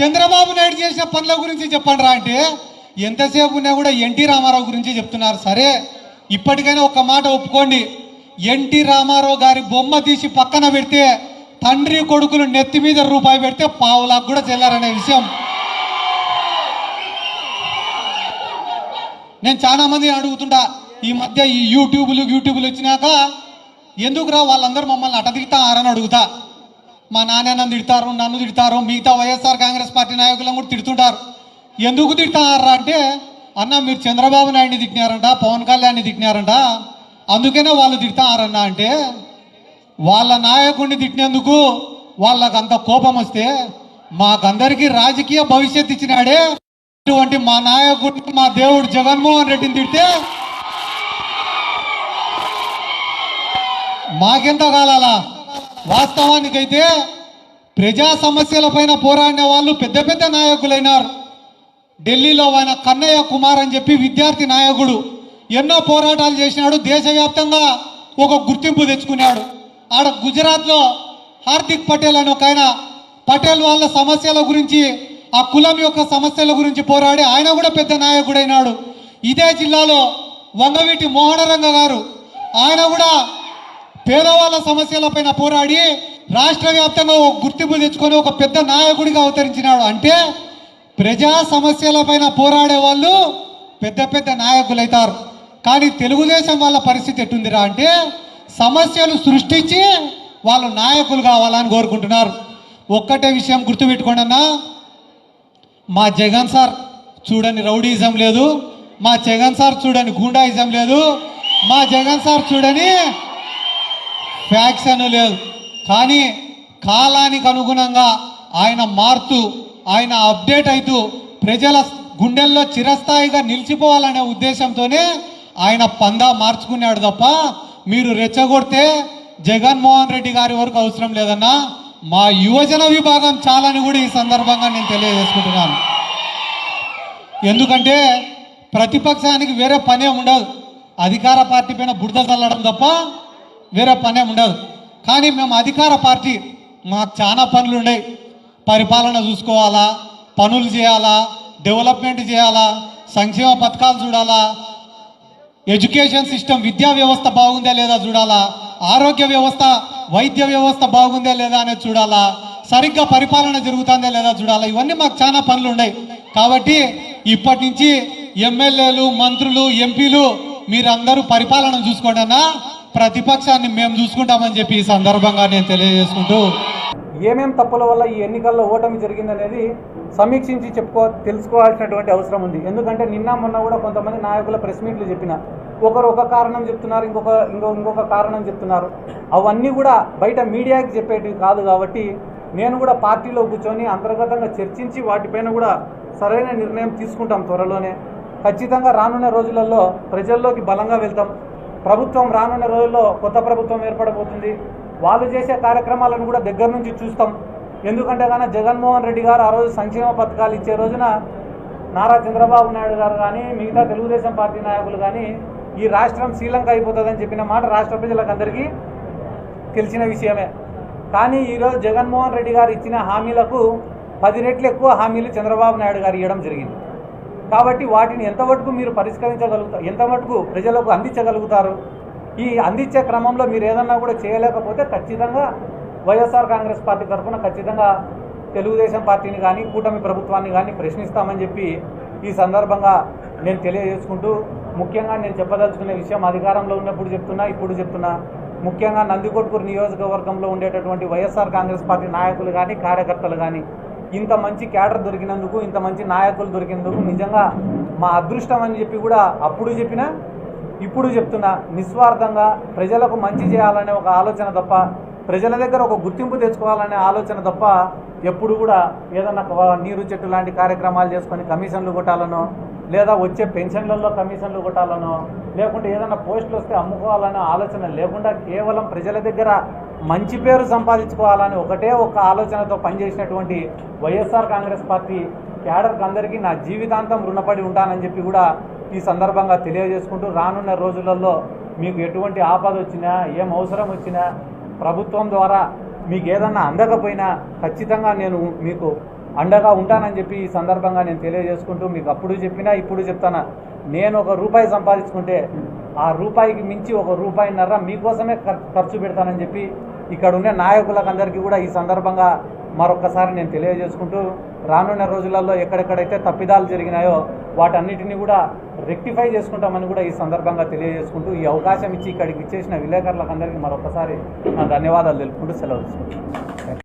చంద్రబాబు నాయుడు చేసిన పనుల గురించి చెప్పండి రా అంటే ఎంతసేపు ఉన్నా కూడా ఎన్టీ రామారావు గురించి చెప్తున్నారు. సరే ఇప్పటికైనా ఒక మాట ఒప్పుకోండి. ఎన్టీ రామారావు గారి బొమ్మ తీసి పక్కన పెడితే తండ్రి కొడుకులు నెత్తి మీద రూపాయి పెడితే పావులాకు కూడా చెల్లారనే విషయం. నేను చాలా మంది అడుగుతుంటా ఈ మధ్య ఈ యూట్యూబ్లు యూట్యూబ్లు వచ్చినాక ఎందుకురా వాళ్ళందరూ మమ్మల్ని అట ఆరని అడుగుతా? మా నాన్న నన్ను తిడతారు నన్ను తిడతారు మిగతా వైఎస్ఆర్ కాంగ్రెస్ పార్టీ నాయకులను కూడా తిడుతుంటారు. ఎందుకు తిడతారా అంటే అన్న మీరు చంద్రబాబు నాయుడిని తిట్టినారంట పవన్ కళ్యాణ్ని తిట్టినారంట అందుకనే వాళ్ళు తిడతారన్న అంటే వాళ్ళ నాయకుడిని తిట్టినందుకు వాళ్ళకు అంత కోపం వస్తే మాకందరికీ రాజకీయ భవిష్యత్తు ఇచ్చినాడే. ఇటువంటి మా నాయకుడిని మా దేవుడు జగన్మోహన్ రెడ్డిని తిడితే మాకెంత కాలాలా? వాస్తవానికైతే ప్రజా సమస్యలపైన పోరాడిన వాళ్ళు పెద్ద పెద్ద నాయకులైనారు. ఢిల్లీలో ఆయన కన్నయ్య కుమార్ అని చెప్పి విద్యార్థి నాయకుడు. ఎన్నో పోరాటాలు చేసినాడు. దేశవ్యాప్తంగా ఒక గుర్తింపు తెచ్చుకున్నాడు. ఆడ గుజరాత్లో హార్దిక్ పటేల్ అని ఒక ఆయన పటేల్ వాళ్ళ సమస్యల గురించి ఆ కులం యొక్క సమస్యల గురించి పోరాడి ఆయన కూడా పెద్ద నాయకుడైనాడు. ఇదే జిల్లాలో వంగవీటి మోహనరంగ గారు ఆయన కూడా పేదవాళ్ళ సమస్యలపైన పోరాడి రాష్ట్ర వ్యాప్తంగా ఒక గుర్తింపు తెచ్చుకొని ఒక పెద్ద నాయకుడిగా అవతరించినాడు. అంటే ప్రజా సమస్యలపైన పోరాడే వాళ్ళు పెద్ద పెద్ద నాయకులు అవుతారు కానీ తెలుగుదేశం వాళ్ళ పరిస్థితి ఎట్టుందిరా అంటే సమస్యలు సృష్టించి వాళ్ళు నాయకులు కావాలని కోరుకుంటున్నారు. ఒక్కటే విషయం గుర్తుపెట్టుకోండి అన్నా మా జగన్ సార్ చూడని రౌడీజం లేదు మా జగన్ సార్ చూడని గూండాయిజం లేదు మా జగన్ సార్ చూడని ఫ్యాక్షన్ లేదు. కానీ కాలానికి అనుగుణంగా ఆయన మారుతూ ఆయన అప్డేట్ అవుతూ ప్రజల గుండెల్లో చిరస్థాయిగా నిలిచిపోవాలనే ఉద్దేశంతోనే ఆయన పందా మార్చుకున్నాడు తప్ప మీరు రెచ్చగొడితే జగన్మోహన్ రెడ్డి గారి వరకు అవసరం లేదన్నా మా యువజన విభాగం చాలని కూడా ఈ సందర్భంగా నేను తెలియజేసుకుంటున్నాను. ఎందుకంటే ప్రతిపక్షానికి వేరే పనే ఉండదు. అధికార పార్టీ పైన బురద చల్లడం తప్ప వేరే పనే ఉండదు. కానీ మేము అధికార పార్టీ మాకు చాలా పనులు ఉన్నాయి. పరిపాలన చూసుకోవాలా పనులు చేయాలా డెవలప్మెంట్ చేయాలా సంక్షేమ పథకాలు చూడాలా ఎడ్యుకేషన్ సిస్టమ్ విద్యా వ్యవస్థ బాగుందా లేదా చూడాలా ఆరోగ్య వ్యవస్థ వైద్య వ్యవస్థ బాగుందా లేదా అనేది చూడాలా సరిగ్గా పరిపాలన జరుగుతుందా లేదా చూడాలా ఇవన్నీ మాకు చాలా పనులు ఉన్నాయి. కాబట్టి ఇప్పటి నుంచి ఎమ్మెల్యేలు మంత్రులు ఎంపీలు మీరందరూ పరిపాలన చూసుకోండి అన్నా. ప్రతిపక్షాన్ని మేము చూసుకుంటామని చెప్పి ఈ సందర్భంగా నేను తెలియజేసుకుంటూ ఏమేం తప్పుల వల్ల ఈ ఎన్నికల్లో ఓటమి జరిగిందనేది సమీక్షించి చెప్పుకో తెలుసుకోవాల్సినటువంటి అవసరం ఉంది. ఎందుకంటే నిన్న మొన్న కూడా కొంతమంది నాయకుల ప్రెస్ మీట్లు చెప్పిన ఒకరు ఒక కారణం చెప్తున్నారు ఇంకొక ఇంకో ఇంకొక కారణం చెప్తున్నారు. అవన్నీ కూడా బయట మీడియాకి చెప్పేటివి కాదు కాబట్టి నేను కూడా పార్టీలో కూర్చొని అంతర్గతంగా చర్చించి వాటిపైన కూడా సరైన నిర్ణయం తీసుకుంటాం త్వరలోనే. ఖచ్చితంగా రానున్న రోజులలో ప్రజల్లోకి బలంగా వెళ్తాం. ప్రభుత్వం రానున్న రోజుల్లో కొత్త ప్రభుత్వం ఏర్పడబోతుంది. వాళ్ళు చేసే కార్యక్రమాలను కూడా దగ్గర నుంచి చూస్తాం. ఎందుకంటే కానీ జగన్మోహన్ రెడ్డి గారు ఆ రోజు సంక్షేమ పథకాలు ఇచ్చే రోజున నారా చంద్రబాబు నాయుడు గారు కానీ మిగతా తెలుగుదేశం పార్టీ నాయకులు కానీ ఈ రాష్ట్రం శ్రీలంక అయిపోతుందని చెప్పిన మాట రాష్ట్ర ప్రజలకు అందరికీ తెలిసిన విషయమే. కానీ ఈరోజు జగన్మోహన్ రెడ్డి గారు ఇచ్చిన హామీలకు పది రెట్లు ఎక్కువ హామీలు చంద్రబాబు నాయుడు గారు ఇవ్వడం జరిగింది. కాబట్టి వాటిని ఎంతవరకు మీరు పరిష్కరించగలుగుతారు ఎంతవరకు ప్రజలకు అందించగలుగుతారు? ఈ అందించే క్రమంలో మీరు ఏదన్నా కూడా చేయలేకపోతే ఖచ్చితంగా వైఎస్ఆర్ కాంగ్రెస్ పార్టీ తరఫున ఖచ్చితంగా తెలుగుదేశం పార్టీని కానీ కూటమి ప్రభుత్వాన్ని కానీ ప్రశ్నిస్తామని చెప్పి ఈ సందర్భంగా నేను తెలియజేసుకుంటూ ముఖ్యంగా నేను చెప్పదలుచుకునే విషయం అధికారంలో ఉన్నప్పుడు చెప్తున్నా ఇప్పుడు చెప్తున్నా. ముఖ్యంగా నందికొట్కూరు నియోజకవర్గంలో ఉండేటటువంటి వైఎస్ఆర్ కాంగ్రెస్ పార్టీ నాయకులు కానీ కార్యకర్తలు కానీ ఇంత మంచి క్యాడర్ దొరికినందుకు ఇంత మంచి నాయకులు దొరికినందుకు నిజంగా మా అదృష్టం అని చెప్పి కూడా అప్పుడు చెప్పినా ఇప్పుడు చెప్తున్నా నిస్వార్థంగా ప్రజలకు మంచి చేయాలనే ఒక ఆలోచన తప్ప ప్రజల దగ్గర ఒక గుర్తింపు తెచ్చుకోవాలనే ఆలోచన తప్ప ఎప్పుడు కూడా ఏదన్నా నీరు చెట్టు లాంటి కార్యక్రమాలు చేసుకొని కమిషన్లు కొట్టాలనో లేదా వచ్చే పెన్షన్లలో కమిషన్లు కొట్టాలనో లేకుంటే ఏదైనా పోస్టులు వస్తే అమ్ముకోవాలనే ఆలోచన లేకుండా కేవలం ప్రజల దగ్గర మంచి పేరు సంపాదించుకోవాలని ఒకటే ఒక ఆలోచనతో పనిచేసినటువంటి వైఎస్ఆర్ కాంగ్రెస్ పార్టీ క్యాడర్కి అందరికీ నా జీవితాంతం రుణపడి ఉంటానని చెప్పి కూడా ఈ సందర్భంగా తెలియజేసుకుంటూ రానున్న రోజులలో మీకు ఎటువంటి ఆపద వచ్చినా ఏం అవసరం వచ్చినా ప్రభుత్వం ద్వారా మీకు ఏదన్నా అందకపోయినా ఖచ్చితంగా నేను మీకు అండగా ఉంటానని చెప్పి ఈ సందర్భంగా నేను తెలియజేసుకుంటూ మీకు అప్పుడు చెప్పినా ఇప్పుడు చెప్తానా? నేను ఒక రూపాయి సంపాదించుకుంటే ఆ రూపాయికి మించి ఒక రూపాయిన్నర మీకోసమే ఖర్- ఖర్చు పెడతానని చెప్పి ఇక్కడ ఉన్న నాయకులకందరికీ కూడా ఈ సందర్భంగా మరొకసారి నేను తెలియజేసుకుంటూ రానున్న రోజులలో ఎక్కడెక్కడైతే తప్పిదాలు జరిగినాయో వాటన్నిటిని కూడా రెక్టిఫై చేసుకుంటామని కూడా ఈ సందర్భంగా తెలియజేసుకుంటూ ఈ అవకాశం ఇచ్చి ఇక్కడికి ఇచ్చేసిన విలేకరులకు అందరికీ మరొకసారి నా ధన్యవాదాలు తెలుపుకుంటూ సెలవు తీసుకుంటాను